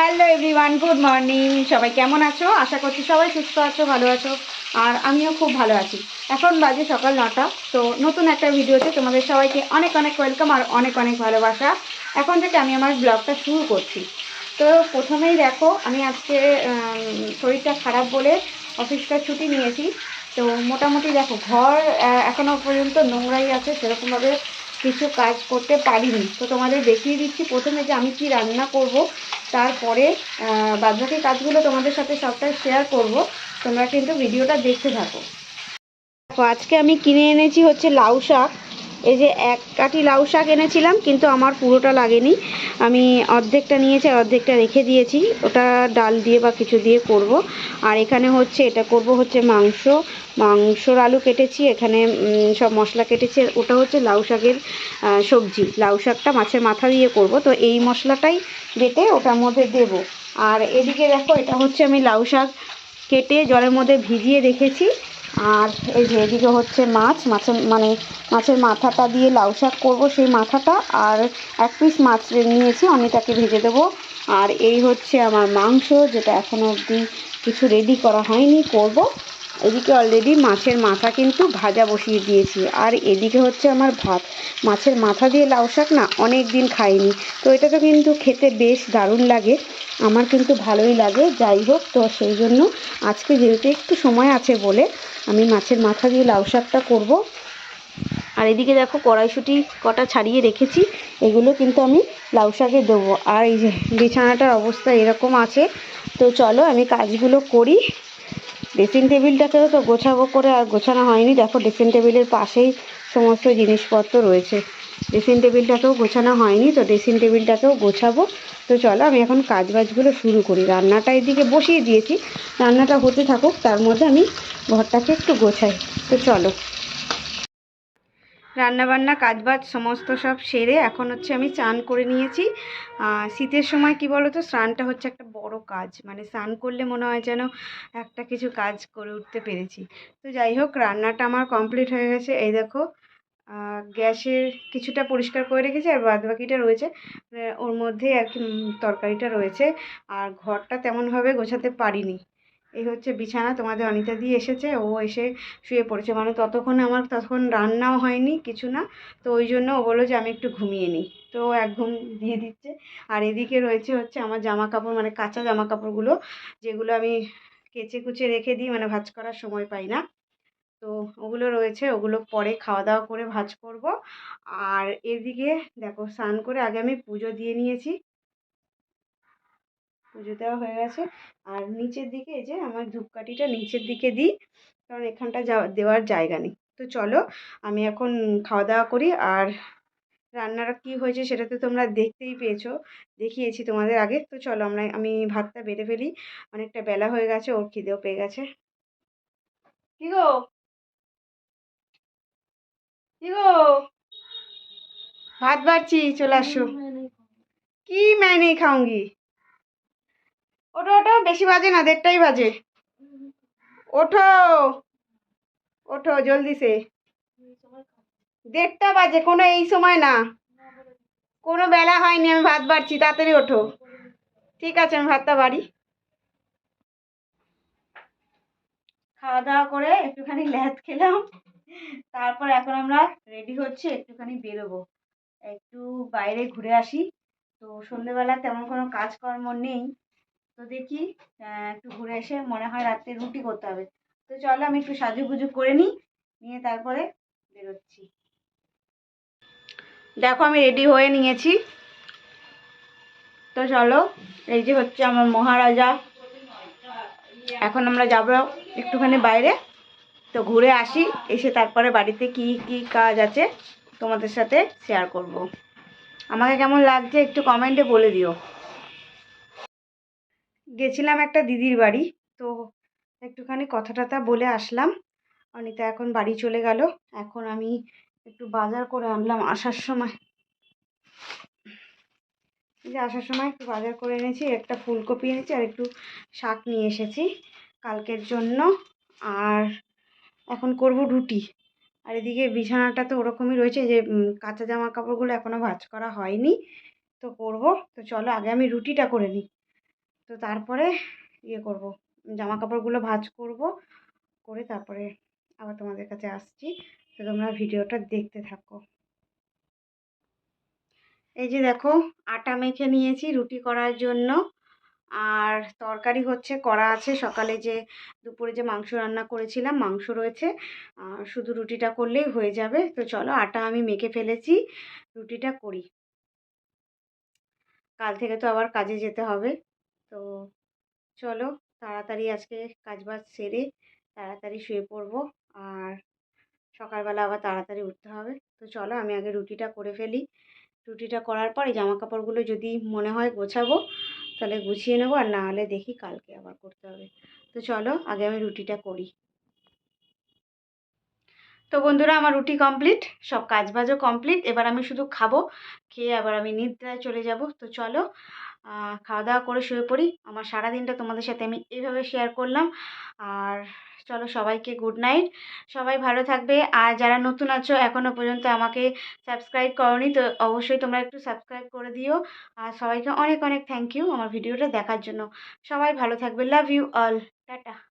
Hello everyone good morning সবাই কেমন আছো? আশা করছি সবাই সুস্থ আছো, ভালো আছো। আর আমিও খুব ভালো আছি। এখন বাজে সকাল নটা, তো নতুন একটা ভিডিওতে তোমাদের সবাইকে অনেক অনেক ওয়েলকাম আর অনেক অনেক ভালোবাসা। এখন থেকে আমি আমার ব্লগটা শুরু করছি। তো প্রথমেই দেখো, আমি আজকে শরীরটা খারাপ বলে অফিসটা ছুটি নিয়েছি। তো মোটামুটি দেখো, ঘর এখনও পর্যন্ত নোংরাই আছে, সেরকমভাবে কিছু কাজ করতে পারিনি। তো তোমাদের দেখিয়ে দিচ্ছি প্রথমে যে আমি কি রান্না করব। তারপরে বাদবাকি কাজগুলো তোমাদের সাথে সবটাই শেয়ার করব। তোমরা কিন্তু ভিডিওটা দেখতে থাকো। আজকে আমি কিনে এনেছি হচ্ছে লাউ শাক। এই যে এক কাঠি লাউ শাক এনেছিলাম, কিন্তু আমার পুরোটা লাগেনি। আমি অর্ধেকটা নিয়েছি অর্ধেকটা রেখে দিয়েছি। ওটা ডাল দিয়ে বা কিছু দিয়ে করব। আর এখানে হচ্ছে, এটা করব হচ্ছে মাংস। মাংসর আলু কেটেছি, এখানে সব মশলা কেটেছি ওটা হচ্ছে লাউ শাকের সবজি। লাউ শাকটা মাছের মাথা দিয়ে করব, তো এই মশলাটাই বেটে ওটার মধ্যে দেব। আর এদিকে দেখো, এটা হচ্ছে আমি লাউ শাক কেটে জলের মধ্যে ভিজিয়ে রেখেছি। আর এই যে এদিকে হচ্ছে মাছ, মাছের মানে মাছের মাথাটা দিয়ে লাউ শাক করব সেই মাথাটা, আর এক পিস মাছ নিয়েছি আমি তাকে ভেজে দেবো। আর এই হচ্ছে আমার মাংস, যেটা এখনও অবধি কিছু রেডি করা হয়নি, করব। এদিকে অলরেডি মাছের মাথা কিন্তু ভাজা বসিয়ে দিয়েছি। আর এদিকে হচ্ছে আমার ভাত। মাছের মাথা দিয়ে লাউ শাক না অনেক দিন খাইনি। তো এটা তো কিন্তু খেতে বেশ দারুণ লাগে। আমার কিন্তু ভালোই লাগে। যাই হোক, তো সেই জন্য আজকে যেহেতু একটু সময় আছে বলে আমি মাছের মাথা দিয়ে লাউ শাকটা করব। আর এদিকে দেখো কড়াইশুঁটি কটা ছাড়িয়ে রেখেছি। এগুলো কিন্তু আমি লাউ শাকে দেবো। আর এই যে বিছানাটার অবস্থা এরকম আছে। তো চলো আমি কাজগুলো করি। ড্রেসিং টেবিলটাকেও তো গোছাবো করে আর গোছানো হয়নি। দেখো ড্রেসিং টেবিলের পাশেই সমস্ত জিনিসপত্র রয়েছে। ড্রেসিং টেবিলটাকেও গোছানো হয়নি, তো ড্রেসিং টেবিলটাকেও গোছাবো। তো চলো আমি এখন কাজ বাজগুলো শুরু করি। রান্নাটা এদিকে বসিয়ে দিয়েছি। রান্নাটা হতে থাকুক, তার মধ্যে আমি ঘরটাকে একটু গোছাই। তো চলো। রান্নাবান্না, কাজবাজ, সমস্ত সব সেরে এখন হচ্ছে আমি চান করে নিয়েছি। শীতের সময় কি বলো তো স্নানটা হচ্ছে একটা বড় কাজ। মানে স্নান করলে মনে হয় যেন একটা কিছু কাজ করে উঠতে পেরেছি। তো যাই হোক, রান্নাটা আমার কমপ্লিট হয়ে গেছে। এই দেখো গ্যাসের কিছুটা পরিষ্কার করে রেখেছি আর বাদ বাকিটা রয়েছে। মানে ওর মধ্যেই আর কি তরকারিটা রয়েছে। আর ঘরটা তেমনভাবে গোছাতে পারিনি। এই হচ্ছে বিছানা, তোমাদের অনিতা দিয়ে এসেছে, ও এসে শুয়ে পড়েছে। মানে ততক্ষণে আমার তখন রান্নাও হয়নি, কিছু না। তো ওই জন্য ও বলল যে আমি একটু ঘুমিয়ে নিই। তো এক ঘুম দিয়ে দিচ্ছে। আর এদিকে রয়েছে হচ্ছে আমার জামা কাপড় মানে কাঁচা জামা কাপড়গুলো যেগুলো আমি কেচে কুচে রেখে দিই মানে ভাঁজ করার সময় পাই না। তো ওগুলো রয়েছে, ওগুলো পরে খাওয়া দাওয়া করে ভাঁজ করব। আর এদিকে দেখো, স্নান করে আগে আমি পুজো দিয়ে নিয়েছি। পুজো দেওয়া হয়ে গেছে। আর নিচের দিকে এই যে আমার ধূপকাঠিটা নিচের দিকে দিই কারণ এখানটা যাওয়া দেওয়ার জায়গা নেই। তো চলো আমি এখন খাওয়া দাওয়া করি। আর রান্নাটা কি হয়েছে সেটা তো তোমরা দেখতেই পেয়েছ দেখিয়েছি তোমাদের আগে। তো চলো আমরা আমি ভাতটা বেড়ে ফেলি। অনেকটা বেলা হয়ে গেছে ওর খিদেও পেয়ে গেছে। কি গো? কি গো? ভাত বাড়ছি চলে আসো। কি ম্যানে খাওয়ি ওঠো ওঠো, বেশি বাজে না, দেড়টাই বাজে। ওঠো ওঠো, জলদি সে। দেড়টা বাজে, কোনো এই সময় না। কোনো বেলা হয়নি, আমি ভাত বাড়ছি, তাড়াতাড়ি ওঠো। ঠিক আছে, আমি ভাতটা বাড়ি। খাওয়া দাওয়া করে একটুখানি ল্যাদ খেলাম। তারপর এখন আমরা রেডি হচ্ছে, একটুখানি বেরোবো। একটু বাইরে ঘুরে আসি। তো সন্ধেবেলা তেমন কোনো কাজকর্ম নেই। তো দেখি একটু ঘুরে এসে মনে হয় রাত্রে রুটি করতে হবে। তো চলো আমি একটু সাজুগুজু করে নিই, নিয়ে তারপরে বেরোচ্ছি। দেখো আমি রেডি হয়ে নিয়েছি। তো চলো, এই যে হচ্ছে আমার মহারাজা। এখন আমরা যাব একটুখানি বাইরে। তো ঘুরে আসি, এসে তারপরে বাড়িতে কি কি কাজ আছে তোমাদের সাথে শেয়ার করব। আমাকে কেমন লাগছে একটু কমেন্টে বলে দিও। গেছিলাম একটা দিদির বাড়ি। তো একটুখানি কথা বলে আসলাম। অনিতা এখন বাড়ি চলে গেল। এখন আমি একটু বাজার করে আনলাম আসার সময়। যে আসার সময় একটু বাজার করে এনেছি, একটা ফুলকপি এনেছি আর একটু শাক নিয়ে এসেছি কালকের জন্য। আর এখন করব রুটি। আর এদিকে বিছানাটা তো ওরকমই রয়েছে যে কাঁচা জামা কাপড়গুলো এখনও ভাঁজ করা হয়নি। তো করব। তো চলো আগে আমি রুটিটা করে নিই। তো তারপরে ইয়ে করব জামা কাপড়গুলো ভাঁজ করব, করে তারপরে আবার তোমাদের কাছে আসছি। তো তোমরা ভিডিওটা দেখতে থাকো। এই যে দেখো, আটা মেখে নিয়েছি রুটি করার জন্য। আর তরকারি হচ্ছে, করা আছে। সকালে যে, দুপুরে যে মাংস রান্না করেছিলাম, মাংস রয়েছে। শুধু রুটিটা করলেই হয়ে যাবে। তো চলো, আটা আমি মেখে ফেলেছি, রুটিটা করি। কাল থেকে তো আবার কাজে যেতে হবে। তো চলো তাড়াতাড়ি আজকে কাজবাজ সেরে তাড়াতাড়ি শুয়ে পড়ব আর সকালবেলা আবার তাড়াতাড়ি উঠতে হবে। তো চলো আমি আগে রুটিটা করে ফেলি। রুটিটা করার পরে জামা কাপড়গুলো যদি মনে হয় গোছাবো তাহলে গুছিয়ে নেব আর না হলে দেখি কালকে আবার করতে হবে। তো চলো আগে আমি রুটিটা করি। তো বন্ধুরা আমার রুটি কমপ্লিট, সব কাজবাজও কমপ্লিট, এবার আমি শুধু খাব, খেয়ে আবার আমি নিদ্রায় চলে যাব। তো চলো খাওয়া দাওয়া করে শুয়ে পড়ি। আমার সারা দিনটা তোমাদের সাথে আমি এইভাবে শেয়ার করলাম। আর চলো সবাইকে গুড নাইট সবাই ভালো থাকবে। আর যারা নতুন আছো এখনও পর্যন্ত আমাকে সাবস্ক্রাইব করনি, তো অবশ্যই তোমরা একটু সাবস্ক্রাইব করে দিও। আর সবাইকে অনেক অনেক থ্যাংক ইউ আমার ভিডিওটা দেখার জন্য। সবাই ভালো থাকবে। Love you all tata